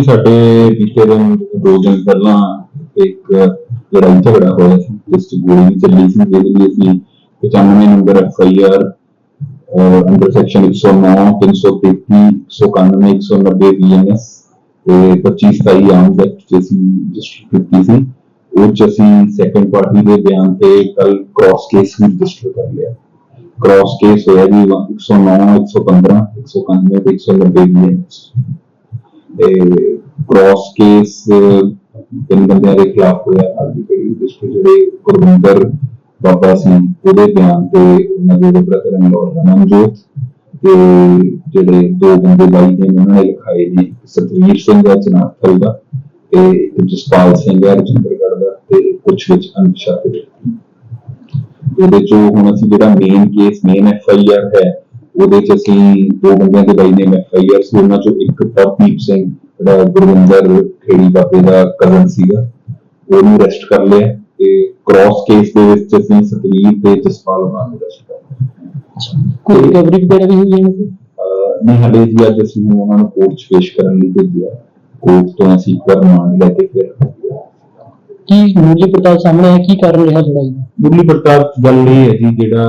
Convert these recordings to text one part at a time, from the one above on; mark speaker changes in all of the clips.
Speaker 1: ਜੀ ਸਾਡੇ ਬੀਤੇ ਦਿਨ ਦੋ ਦਿਨ ਪਹਿਲਾਂ ਇੱਕ ਲੜਾਈ ਝਗੜਾ ਹੋਇਆ ਸੀ, ਜਿਸ ਚ ਗੋਲੀ ਵੀ ਚੱਲੀ ਸੀ, ਜਿਹਦੇ ਲਈ ਅਸੀਂ 95 number F I R under section 109 333 191 190 BNS ਤੇ 25 27 ਆਰਮਸ ਐਕਟ ਚ ਅਸੀਂ ਰਜਿਸਟਰ ਕੀਤੀ ਸੀ, ਉਹ ਚ ਅਸੀਂ ਸੈਕੰਡ ਪਾਰਟੀ ਦੇ ਬਿਆਨ ਤੇ ਕੱਲ ਕ੍ਰਾਸ ਕੇਸ ਵੀ ਰਜਿਸਟਰ ਕਰ ਲਿਆ। ਕ੍ਰਾਸ ਕੇਸ ਹੋਇਆ ਜੀ 109 115 191 ਤੇ 190 ਬੀਐਨਐਸ ਤੇ ਕ੍ਰਾਸ ਕੇਸ ਤਿੰਨ ਬੰਦਿਆਂ ਦੇ ਖਿਲਾਫ ਹੋਇਆ ਹਾਲੀ ਕਿਹੜੀ ਜਿਸ ਤੋਂ ਜਿਹੜੇ ਗੁਰਵਿੰਦਰ ਬਾਬਾ ਸੀ ਉਹਦੇ ਬਿਆਨ ਤੇ ਉਹਨਾਂ ਦੇ ਬ੍ਰਦਰ ਇਨ ਲਾਅ ਰਮਨਜੋਤ ਤੇ ਜਿਹੜੇ ਦੋ ਬੰਦੇ ਬਾਈ ਨੇ ਉਹਨਾਂ ਨੇ ਲਿਖਾਏ ਨੇ ਇੱਕ ਸਤਵੀਰ ਸਿੰਘ ਦਾ ਚਨਾਥਲ ਦਾ ਤੇ ਜਸਪਾਲ ਸਿੰਘ ਹੈ, ਰਜਿੰਦਰਗੜ੍ਹ ਦਾ ਤੇ ਕੁਛ ਵਿੱਚ ਅਨਪਛਾਤੇ ਵਿਅਕਤੀ ਇਹਦੇ ਚੋਂ ਹੁਣ ਅਸੀਂ ਜਿਹੜਾ main case main F I R ਹੈ ਉਹਦੇ ਚ ਅਸੀਂ ਦੋ ਬੰਦਿਆਂ ਦੇ ਬਾਈ ਨੇ ਐਫ ਆਈ ਆਰ ਸੀ ਉਹਨਾਂ ਚੋਂ ਇੱਕ ਪ੍ਰਦੀਪ ਸਿੰਘ ਜਿਹੜਾ ਗੁਰਵਿੰਦਰ ਖੇੜੀ ਬਾਬੇ ਦਾ ਕਜ਼ਨ ਸੀਗਾ ਉਹਨੂੰ ਅਰੈਸਟ ਕਰ ਲਿਆ ਤੇ ਕ੍ਰਾਸ ਕੇਸ ਦੇ ਵਿੱਚ ਅਸੀਂ ਸਤਵੀਰ ਤੇ ਜਸਪਾਲ ਉਹਨਾਂ ਨੂੰ ਅਰੈਸਟ ਕਰ ਲਿਆ।
Speaker 2: ਕੋਈ ਰਿਕਵਰੀ ਵਗੈਰਾ ਵੀ ਹੋਈ ਹੈ
Speaker 1: ਨਹੀਂ ਹਲੇ ਜੀ ਅੱਜ ਅਸੀਂ ਉਹਨਾਂ ਨੂੰ ਕੋਰਟ 'ਚ ਪੇਸ਼ ਕਰਨ ਲਈ ਭੇਜਿਆ। ਕੋਰਟ ਤੋਂ ਅਸੀਂ ਇੱਕ ਵਾਰ ਰਿਮਾਂਡ ਲੈ ਕੇ ਫਿਰ
Speaker 2: ਕੀ ਮੂਲੀ ਪੜਤਾਲ ਸਾਹਮਣੇ ਹੈ ਕੀ ਕਾਰਨ ਰਿਹਾ ਲੜਾਈ ਦਾ
Speaker 1: ਮੁੱਢਲੀ ਪੜਤਾਲ ਗੱਲ ਇਹ ਹੈ ਜੀ, ਜਿਹੜਾ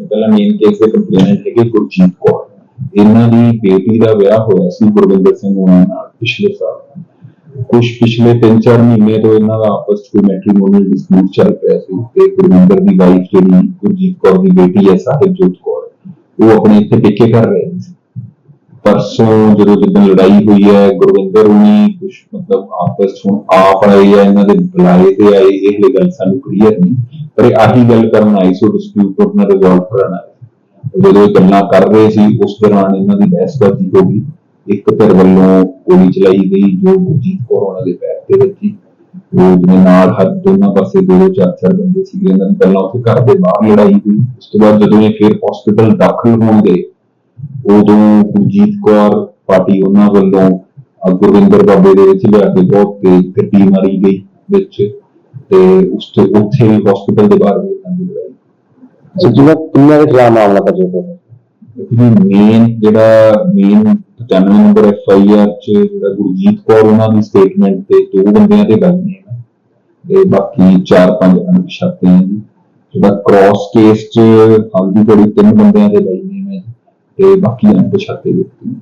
Speaker 1: ਪਹਿਲਾਂ ਮੇਨ ਕੇਸ ਦੇ ਕੰਪਲੇਨੈਂਟ ਹੈਗੇ ਗੁਰਜੀਤ ਕੌਰ। ਇਹਨਾਂ ਦੀ ਬੇਟੀ ਦਾ ਵਿਆਹ ਹੋਇਆ ਸੀ ਗੁਰਵਿੰਦਰ ਸਿੰਘ ਉਹਨਾਂ ਨਾਲ ਪਿਛਲੇ ਸਾਲ। ਕੁਝ ਪਿਛਲੇ 3-4 ਮਹੀਨੇ ਤੋਂ ਇਹਨਾਂ ਦਾ ਆਪਸ 'ਚ ਕੋਈ ਮੈਟ੍ਰੀਮੋਨੀਅਲ ਡਿਸਪਿਊਟ ਚੱਲ ਪਿਆ ਸੀ ਤੇ ਗੁਰਵਿੰਦਰ ਦੀ ਵਾਈਫ ਜਿਹੜੀ ਗੁਰਜੀਤ ਕੌਰ ਦੀ ਬੇਟੀ ਹੈ, ਸਾਹਿਬਜੋਤ ਕੌਰ, ਉਹ ਆਪਣੇ ਇੱਥੇ ਪੇਕੇ ਕਰ ਰਹੇ ਸੀ। ਪਰਸੋਂ ਜਦੋਂ ਜਿੱਦਣ ਲੜਾਈ ਹੋਈ ਹੈ, ਗੁਰਵਿੰਦਰ ਹੁਣੀ ਕੁਝ ਮਤਲਬ ਆਪਸ 'ਚ ਆਪ ਆਏ ਆ, ਇਹਨਾਂ ਦੇ ਬੁਲਾਏ ਤੇ ਆਏ, ਇਹ ਗੱਲ ਸਾਨੂੰ ਕਲੀਅਰ ਨਹੀਂ। ਪਰ ਇਹ ਆਹੀ ਗੱਲ ਕਰਨ ਆਈ ਸੋ ਡਿਸਪਿਊਟ ਆਪਣਾ ਰਿਜ਼ੋਲਵ ਕਰਨ ਜਦੋਂ ਇਹ ਗੱਲਾਂ ਕਰ ਰਹੇ ਸੀ, ਉਸ ਦੌਰਾਨ ਇਹਨਾਂ ਦੀ ਬਹਿਸਬਾਜ਼ੀ ਹੋ ਗਈ। ਇੱਕ ਧਿਰ ਵੱਲੋਂ ਗੋਲੀ ਚਲਾਈ ਗਈ, ਜੋ ਗੁਰਜੀਤ ਕੌਰ ਉਹਨਾਂ ਦੇ ਪੈਰ ਤੇ ਵੱਜੀ ਉਹ ਜਿਹਦੇ ਨਾਲ ਹੱਥ ਦੋਨਾਂ ਪਾਸੇ ਦੋ ਦੋ ਚਾਰ ਚਾਰ ਬੰਦੇ ਸੀਗੇ। ਇਹਨਾਂ ਦੀ ਪਹਿਲਾਂ ਉੱਥੇ ਘਰ ਦੇ ਬਾਹਰ ਲੜਾਈ ਹੋਈ। ਉਸ ਤੋਂ ਬਾਅਦ ਜਦੋਂ ਇਹ ਫਿਰ ਹਸਪੀਟਲ ਦਾਖਲ ਹੋਣ ਗਏ ਉਦੋਂ ਗੁਰਜੀਤ ਕੌਰ ਪਾਰਟੀ ਉਹਨਾਂ ਵੱਲੋਂ ਗੁਰਵਿੰਦਰ ਬਾਬੇ ਦੇ ਵਿੱਚ ਲਿਆ ਕੇ ਬਹੁਤ ਤੇਜ਼ ਗੱਡੀ ਮਾਰੀ ਗਈ ਵਿੱਚ ਤੇ ਉਸ ਤੋਂ ਉੱਥੇ ਵੀ ਹਸਪੀਟਲ ਦੇ ਬਾਹਰ ਵੀ ਇਹਨਾਂ ਦੀ ਲੜਾਈ
Speaker 2: ਜਿਹੜਾ ਕਿੰਨਾ ਖਿਲਾਫ ਮਾਮਲਾ ਕਰ ਰਿਹਾ
Speaker 1: ਕਿਉਂਕਿ ਮੇਨ ਜਿਹੜਾ main 95 number F I R ਚ ਜਿਹੜਾ ਗੁਰਜੀਤ ਕੌਰ ਉਹਨਾਂ ਦੀ ਸਟੇਟਮੈਂਟ ਤੇ ਦੋ ਬੰਦਿਆਂ ਦੇ ਗੱਲ ਨੇ ਤੇ ਬਾਕੀ ਚਾਰ ਪੰਜ ਨੇ ਜੀ। ਜਿਹੜਾ ਕ੍ਰਾਸ ਕੇਸ ਚ ਹਲਦੀ ਕੋੜੀ ਤਿੰਨ ਬੰਦਿਆਂ ਦੇ ਲਈ ਨੇ ਤੇ ਬਾਕੀ ਅਣਪਛਾਤੇ ਵਿਅਕਤੀ